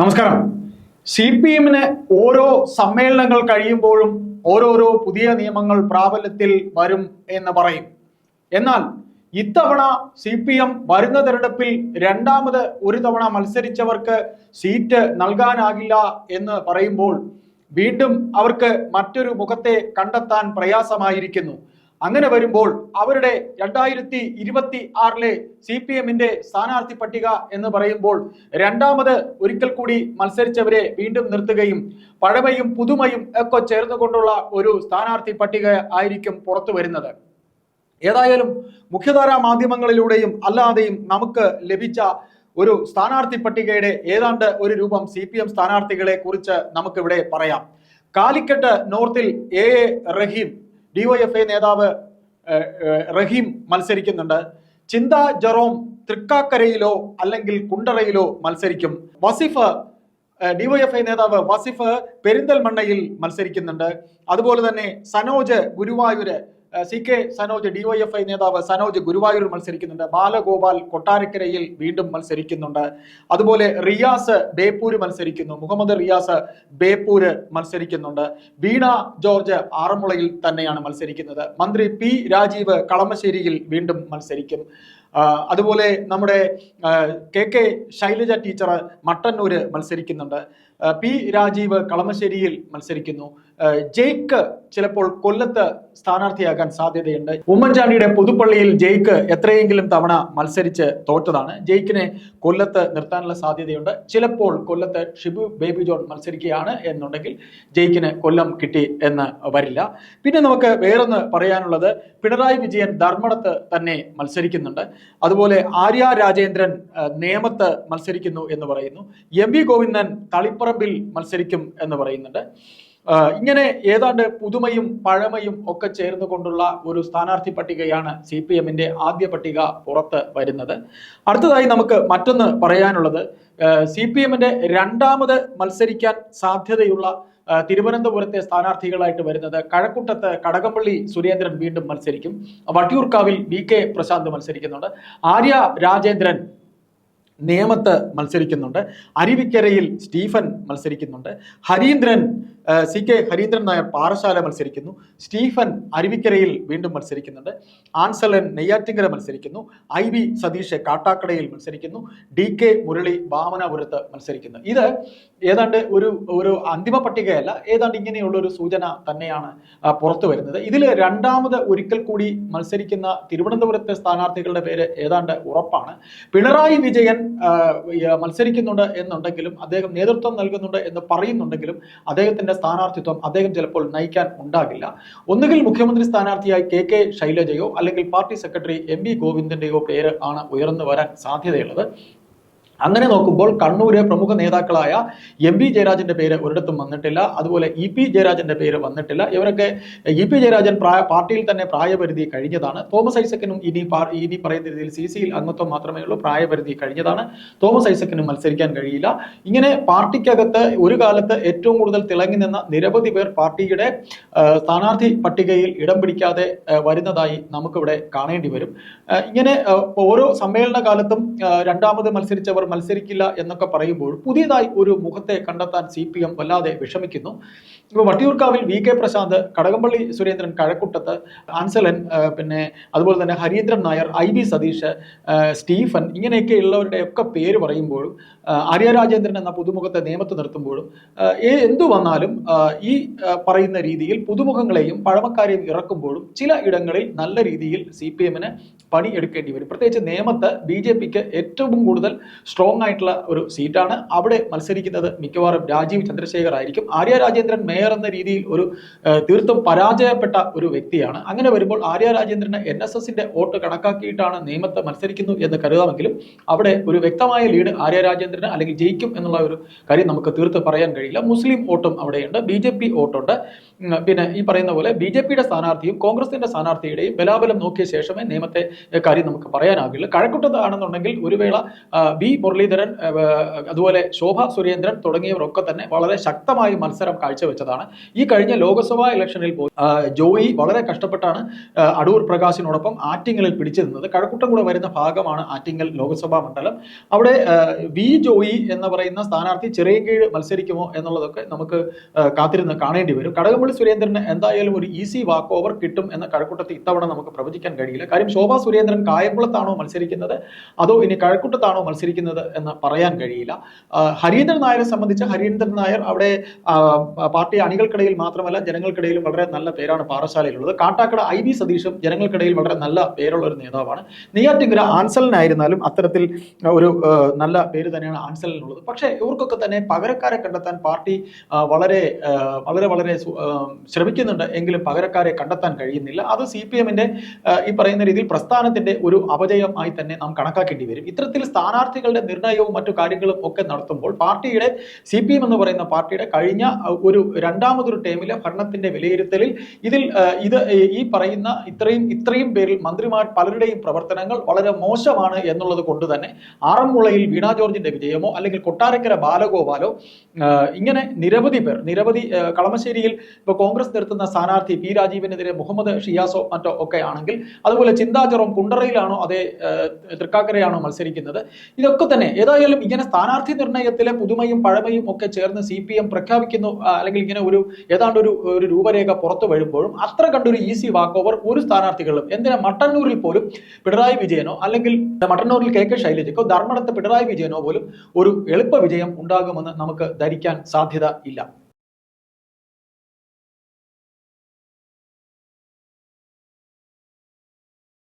നമസ്കാരം. C P എമ്മിന് ഓരോ സമ്മേളനങ്ങൾ കഴിയുമ്പോഴും ഓരോരോ പുതിയ നിയമങ്ങൾ പ്രാബല്യത്തിൽ വരും എന്ന് പറയും. എന്നാൽ ഇത്തവണ സി പി എം വരുന്ന തിരഞ്ഞെടുപ്പിൽ രണ്ടാമത് ഒരു തവണ മത്സരിച്ചവർക്ക് സീറ്റ് നൽകാനാകില്ല എന്ന് പറയുമ്പോൾ വീണ്ടും അവർക്ക് മറ്റൊരു മുഖത്തെ കണ്ടെത്താൻ പ്രയാസമായിരിക്കുന്നു. അങ്ങനെ വരുമ്പോൾ അവരുടെ രണ്ടായിരത്തി ഇരുപത്തി ആറിലെ സി പി എമ്മിന്റെ സ്ഥാനാർത്ഥി പട്ടിക എന്ന് പറയുമ്പോൾ രണ്ടാമത് ഒരിക്കൽ കൂടി മത്സരിച്ചവരെ വീണ്ടും നിർത്തുകയും പഴമയും പുതുമയും ഒക്കെ ചേർന്നുകൊണ്ടുള്ള ഒരു സ്ഥാനാർത്ഥി പട്ടിക ആയിരിക്കും പുറത്തു വരുന്നത്. ഏതായാലും മുഖ്യധാരാ മാധ്യമങ്ങളിലൂടെയും അല്ലാതെയും നമുക്ക് ലഭിച്ച ഒരു സ്ഥാനാർത്ഥി പട്ടികയുടെ ഏതാണ്ട് ഒരു രൂപം സി പി എം സ്ഥാനാർത്ഥികളെ കുറിച്ച് നമുക്കിവിടെ പറയാം. കാലിക്കട്ട് നോർത്തിൽ എ എ റഹീം ഡിവൈഎഫ്ഐ നേതാവ് റഹീം മത്സരിക്കുന്നുണ്ട്. ചിന്ത ജെറോം തൃക്കാക്കരയിലോ അല്ലെങ്കിൽ കുണ്ടറയിലോ മത്സരിക്കും. വസിഫ് ഡിവൈഎഫ്ഐ നേതാവ് വസിഫ് പെരിന്തൽമണ്ണയിൽ മത്സരിക്കുന്നുണ്ട്. അതുപോലെ തന്നെ Sanoj Guruvayur C K Sanoj DYFI നേതാവ് സനോജ് ഗുരുവായൂർ മത്സരിക്കുന്നുണ്ട്. ബാലഗോപാൽ കൊട്ടാരക്കരയിൽ വീണ്ടും മത്സരിക്കുന്നുണ്ട്. അതുപോലെ റിയാസ് ബേപ്പൂര് മത്സരിക്കുന്നു. മുഹമ്മദ് റിയാസ് ബേപ്പൂര് മത്സരിക്കുന്നുണ്ട്. വീണ ജോർജ് ആറന്മുളയിൽ തന്നെയാണ് മത്സരിക്കുന്നത്. മന്ത്രി പി രാജീവ് കളമശ്ശേരിയിൽ വീണ്ടും മത്സരിക്കും. അതുപോലെ നമ്മുടെ K K Shailaja teacher Mattannur മത്സരിക്കുന്നുണ്ട്. പി രാജീവ് കളമശ്ശേരിയിൽ മത്സരിക്കുന്നു. ജെയ്ക്ക് ചിലപ്പോൾ കൊല്ലത്ത് സ്ഥാനാർത്ഥിയാകാൻ സാധ്യതയുണ്ട്. ഉമ്മൻചാണ്ടിയുടെ പുതുപ്പള്ളിയിൽ ജെയ്ക്ക് എത്രയെങ്കിലും തവണ മത്സരിച്ച് തോറ്റതാണ്. ജെയ്ക്കിനെ കൊല്ലത്ത് നിർത്താനുള്ള സാധ്യതയുണ്ട്. ചിലപ്പോൾ കൊല്ലത്ത് ഷിബു ബേബി ജോൺ മത്സരിക്കുകയാണ് എന്നുണ്ടെങ്കിൽ ജെയ്ക്കിന് കൊല്ലം കിട്ടി എന്ന് വരില്ല. പിന്നെ നമുക്ക് വേറൊന്ന് പറയാനുള്ളത് പിണറായി വിജയൻ ധർമ്മടത്ത് തന്നെ മത്സരിക്കുന്നുണ്ട്. അതുപോലെ ആര്യ രാജേന്ദ്രൻ നേമത്ത് മത്സരിക്കുന്നു എന്ന് പറയുന്നു. എം വി ഗോവിന്ദൻ തളിപ്പറമ്പിൽ മത്സരിക്കും എന്ന് പറയുന്നുണ്ട്. ഇങ്ങനെ ഏതാണ്ട് പുതുമയും പഴമയും ഒക്കെ ചേർന്നുകൊണ്ടുള്ള ഒരു സ്ഥാനാർത്ഥി പട്ടികയാണ് സി പി എമ്മിന്റെ ആദ്യ പട്ടിക പുറത്ത് വരുന്നത്. അടുത്തതായി നമുക്ക് മറ്റൊന്ന് പറയാനുള്ളത് സി പി എമ്മിന്റെ രണ്ടാമത് മത്സരിക്കാൻ സാധ്യതയുള്ള തിരുവനന്തപുരത്തെ സ്ഥാനാർത്ഥികളായിട്ട് വരുന്നത് കഴക്കൂട്ടത്ത് കടകംപള്ളി സുരേന്ദ്രൻ വീണ്ടും മത്സരിക്കും. വട്ടിയൂർക്കാവിൽ വി കെ പ്രശാന്ത് മത്സരിക്കുന്നുണ്ട്. ആര്യ രാജേന്ദ്രൻ നേമത്ത് മത്സരിക്കുന്നുണ്ട്. അരുവിക്കരയിൽ സ്റ്റീഫൻ മത്സരിക്കുന്നുണ്ട്. ഹരീന്ദ്രൻ സി കെ ഹരീന്ദ്രൻ നായർ പാറശാല മത്സരിക്കുന്നു. സ്റ്റീഫൻ അരുവിക്കരയിൽ വീണ്ടും മത്സരിക്കുന്നുണ്ട്. ആൻസലൻ നെയ്യാറ്റിങ്കര മത്സരിക്കുന്നു. ഐ വി സതീഷ് കാട്ടാക്കടയിൽ മത്സരിക്കുന്നു. ഡി കെ മുരളി വാമനപുരത്ത് മത്സരിക്കുന്നു. ഇത് ഏതാണ്ട് ഒരു ഒരു അന്തിമ പട്ടികയല്ല ഏതാണ്ട് ഇങ്ങനെയുള്ള ഒരു സൂചന തന്നെയാണ് പുറത്തു വരുന്നത്. ഇതിൽ രണ്ടാമത് ഒരിക്കൽ കൂടി മത്സരിക്കുന്ന തിരുവനന്തപുരത്തെ സ്ഥാനാർത്ഥികളുടെ പേര് ഏതാണ്ട് ഉറപ്പാണ്. പിണറായി വിജയൻ മത്സരിക്കുന്നുണ്ട് എന്നുണ്ടെങ്കിലും അദ്ദേഹം നേതൃത്വം നൽകുന്നുണ്ട് എന്ന് പറയുന്നുണ്ടെങ്കിലും അദ്ദേഹത്തിന്റെ സ്ഥാനാർത്ഥിത്വം അദ്ദേഹം ചിലപ്പോൾ നയിക്കാൻ ഉണ്ടാകില്ല. ഒന്നുകിൽ മുഖ്യമന്ത്രി സ്ഥാനാർത്ഥിയായി കെ കെ ശൈലജയോ അല്ലെങ്കിൽ പാർട്ടി സെക്രട്ടറി എം വി ഗോവിന്ദന്റെയോ പേര് ആണ് ഉയർന്നു വരാൻ സാധ്യതയുള്ളത്. അങ്ങനെ നോക്കുമ്പോൾ കണ്ണൂര് പ്രമുഖ നേതാക്കളായ എം പി ജയരാജന്റെ പേര് ഒരിടത്തും വന്നിട്ടില്ല. അതുപോലെ ഇ പി ജയരാജന്റെ പേര് വന്നിട്ടില്ല. ഇവരൊക്കെ ഇ പി ജയരാജൻ പ്രായ പാർട്ടിയിൽ തന്നെ പ്രായപരിധി കഴിഞ്ഞതാണ്. തോമസ് ഐസക്കനും ഇനി ഇനി പറയുന്ന രീതിയിൽ സി സിയിൽ അംഗത്വം മാത്രമേ ഉള്ളൂ പ്രായപരിധി കഴിഞ്ഞതാണ്. തോമസ് ഐസക്കനും മത്സരിക്കാൻ കഴിയില്ല. ഇങ്ങനെ പാർട്ടിക്കകത്ത് ഒരു കാലത്ത് ഏറ്റവും കൂടുതൽ തിളങ്ങി നിന്ന നിരവധി പേർ പാർട്ടിയുടെ സ്ഥാനാർത്ഥി പട്ടികയിൽ ഇടം പിടിക്കാതെ വരുന്നതായി നമുക്കിവിടെ കാണേണ്ടി വരും. ഇങ്ങനെ ഓരോ സമ്മേളന കാലത്തും രണ്ടാമത് മത്സരിച്ചവർ മത്സരിക്കില്ല എന്നൊക്കെ പറയുമ്പോൾ പുതിയതായി ഒരു മുഖത്തെ കണ്ടെത്താൻ സി പി എം വല്ലാതെ വിഷമിക്കുന്നു. ഇപ്പോൾ വട്ടിയൂർക്കാവിൽ വി കെ പ്രശാന്ത് കടകംപള്ളി സുരേന്ദ്രൻ കഴക്കുട്ടത്ത് ആൻസലൻ പിന്നെ അതുപോലെ തന്നെ ഹരീന്ദ്രൻ നായർ ഐ ബി സതീഷ് സ്റ്റീഫൻ ഇങ്ങനെയൊക്കെ ഉള്ളവരുടെ ഒക്കെ പേര് പറയുമ്പോഴും ആര്യ രാജേന്ദ്രൻ എന്ന പുതുമുഖത്തെ നിയമത്ത് നിർത്തുമ്പോഴും എന്തു വന്നാലും ഈ പറയുന്ന രീതിയിൽ പുതുമുഖങ്ങളെയും പഴമക്കാരെയും ഇറക്കുമ്പോഴും ചില ഇടങ്ങളിൽ നല്ല രീതിയിൽ സി പി എമ്മിന് പണിയെടുക്കേണ്ടി വരും. പ്രത്യേകിച്ച് നേമത്ത് ബി ജെ പിക്ക് ഏറ്റവും കൂടുതൽ സ്ട്രോങ് ആയിട്ടുള്ള ഒരു സീറ്റാണ് അവിടെ മത്സരിക്കുന്നത് മിക്കവാറും രാജീവ് ചന്ദ്രശേഖർ ആയിരിക്കും ആര്യ രാജേന്ദ്രൻ മേയർ എന്ന രീതിയിൽ ഒരു തീർത്തും പരാജയപ്പെട്ട ഒരു വ്യക്തിയാണ്. അങ്ങനെ വരുമ്പോൾ ആര്യ രാജേന്ദ്രന് എൻ എസ് എസിന്റെ വോട്ട് കണക്കാക്കിയിട്ടാണ് നിയമത്തെ മത്സരിക്കുന്നു എന്ന് കരുതാമെങ്കിലും അവിടെ ഒരു വ്യക്തമായ ലീഡ് ആര്യ രാജേന്ദ്രന് അല്ലെങ്കിൽ ജയിക്കും എന്നുള്ള ഒരു കാര്യം നമുക്ക് തീർത്ത് പറയാൻ കഴിയില്ല. മുസ്ലിം വോട്ടും അവിടെയുണ്ട്. ബി ജെ പി വോട്ടുണ്ട്. പിന്നെ ഈ പറയുന്ന പോലെ ബി ജെ പിയുടെ സ്ഥാനാർത്ഥിയും കോൺഗ്രസിന്റെ സ്ഥാനാർത്ഥിയുടെയും ബലാബലം നോക്കിയ ശേഷമേ നിയമത്തെ കാര്യം നമുക്ക് പറയാനാകില്ല കഴക്കൂട്ടത്താണെന്നുണ്ടെങ്കിൽ ഒരു വേള ബി മുരളീധരൻ അതുപോലെ ശോഭ സുരേന്ദ്രൻ തുടങ്ങിയവരൊക്കെ തന്നെ വളരെ ശക്തമായി മത്സരം കാഴ്ചവെച്ചതാണ്. ഈ കഴിഞ്ഞ ലോക്സഭാ ഇലക്ഷനിൽ ജോയി വളരെ കഷ്ടപ്പെട്ടാണ് അടൂർ പ്രകാശിനോടൊപ്പം ആറ്റിങ്ങലിൽ പിടിച്ചു നിന്നത്. കഴക്കൂട്ടം കൂടെ വരുന്ന ഭാഗമാണ് ആറ്റിങ്ങൽ ലോക്സഭാ മണ്ഡലം. അവിടെ വി ജോയി എന്ന് പറയുന്ന സ്ഥാനാർത്ഥി ചെറിയകീഴ് മത്സരിക്കുമോ എന്നുള്ളതൊക്കെ നമുക്ക് കാത്തിരുന്ന് കാണേണ്ടി വരും. കടകംപള്ളി സുരേന്ദ്രന് എന്തായാലും ഒരു ഈസി വാക്ക് ഓവർ കിട്ടും എന്ന കഴക്കൂട്ടത്തെ ഇത്തവണ നമുക്ക് പ്രവചിക്കാൻ കഴിയില്ല. കാര്യം ശോഭാ സുരേന്ദ്രൻ കായംകുളത്താണോ മത്സരിക്കുന്നത്? അതോ ഇനി കഴക്കൂട്ടത്താണോ മത്സരിക്കുന്നത്? എന്ന് പറയാൻ കഴിയില്ല. ഹരീന്ദ്രൻ നായരെ സംബന്ധിച്ച് ഹരീന്ദ്രൻ നായർ അവിടെ പാർട്ടി അണികൾക്കിടയിൽ മാത്രമല്ല ജനങ്ങൾക്കിടയിലും വളരെ നല്ല പേരാണ് പാറശാലയിലുള്ളത്. കാട്ടാക്കട ഐ ബി സതീഷും ജനങ്ങൾക്കിടയിൽ വളരെ നല്ല പേരുള്ള ഒരു നേതാവാണ്. നെയ്യാറ്റിങ്കര ആൻസലിനായിരുന്നാലും അത്തരത്തിൽ ഒരു നല്ല പേര് തന്നെയാണ് ആൻസലിനുള്ളത്. പക്ഷേ ഇവർക്കൊക്കെ തന്നെ പകരക്കാരെ കണ്ടെത്താൻ പാർട്ടി വളരെ വളരെ വളരെ ശ്രമിക്കുന്നുണ്ട്. എങ്കിലും പകരക്കാരെ കണ്ടെത്താൻ കഴിയുന്നില്ല. അത് സി പി എമ്മിന്റെ ഈ പറയുന്ന രീതിയിൽ പ്രസ്ഥാനത്തിന്റെ ഒരു അപജയമായി തന്നെ നാം കണക്കാക്കേണ്ടി വരും. ഇത്തരത്തിൽ സ്ഥാനാർത്ഥികളുടെ നിർണയവും മറ്റു കാര്യങ്ങളും ഒക്കെ നടത്തുമ്പോൾ പാർട്ടിയുടെ സി പി എം എന്ന് പറയുന്ന പാർട്ടിയുടെ കഴിഞ്ഞ ഒരു രണ്ടാമതൊരു ടേമിലെ ഭരണത്തിന്റെ വിലയിരുത്തലിൽ ഇതിൽ ഇത് ഈ പറയുന്ന ഇത്രയും ഇത്രയും പേരിൽ മന്ത്രിമാർ പലരുടെയും പ്രവർത്തനങ്ങൾ വളരെ മോശമാണ് എന്നുള്ളത് കൊണ്ട് തന്നെ ആറന്മുളയിൽ വീണാ ജോർജിന്റെ വിജയമോ അല്ലെങ്കിൽ കൊട്ടാരക്കര ബാലഗോപാലോ ഇങ്ങനെ നിരവധി പേർ നിരവധി കളമശ്ശേരിയിൽ ഇപ്പോൾ കോൺഗ്രസ് നിർത്തുന്ന സ്ഥാനാർത്ഥി പി രാജീവിനെതിരെ മുഹമ്മദ് ഷിയാസോ മറ്റോ ഒക്കെ ആണെങ്കിൽ അതുപോലെ ചിന്താചറം കുണ്ടറയിലാണോ അതേ തൃക്കാക്കരയാണോ മത്സരിക്കുന്നത്? ഇതൊക്കെ തന്നെ. ഏതായാലും ഇങ്ങനെ സ്ഥാനാർത്ഥി നിർണയത്തിലെ പുതുമയും പഴമയും ഒക്കെ ചേർന്ന് സി പി എം പ്രഖ്യാപിക്കുന്നു. അല്ലെങ്കിൽ ഇങ്ങനെ ഒരു ഏതാണ്ട് ഒരു ഒരു രൂപരേഖ പുറത്തു വരുമ്പോഴും അത്ര കണ്ടൊരു ഈസി വാക്ക് ഓവർ ഒരു സ്ഥാനാർത്ഥികളിലും എന്തിനാ മട്ടന്നൂരിൽ പോലും പിണറായി വിജയനോ അല്ലെങ്കിൽ മട്ടന്നൂരിൽ കെ കെ ശൈലജയ്ക്കോ ധർമ്മടത്ത് പിണറായി വിജയനോ പോലും ഒരു എളുപ്പ വിജയം ഉണ്ടാകുമെന്ന് നമുക്ക് ധരിക്കാൻ സാധ്യത ഇല്ല.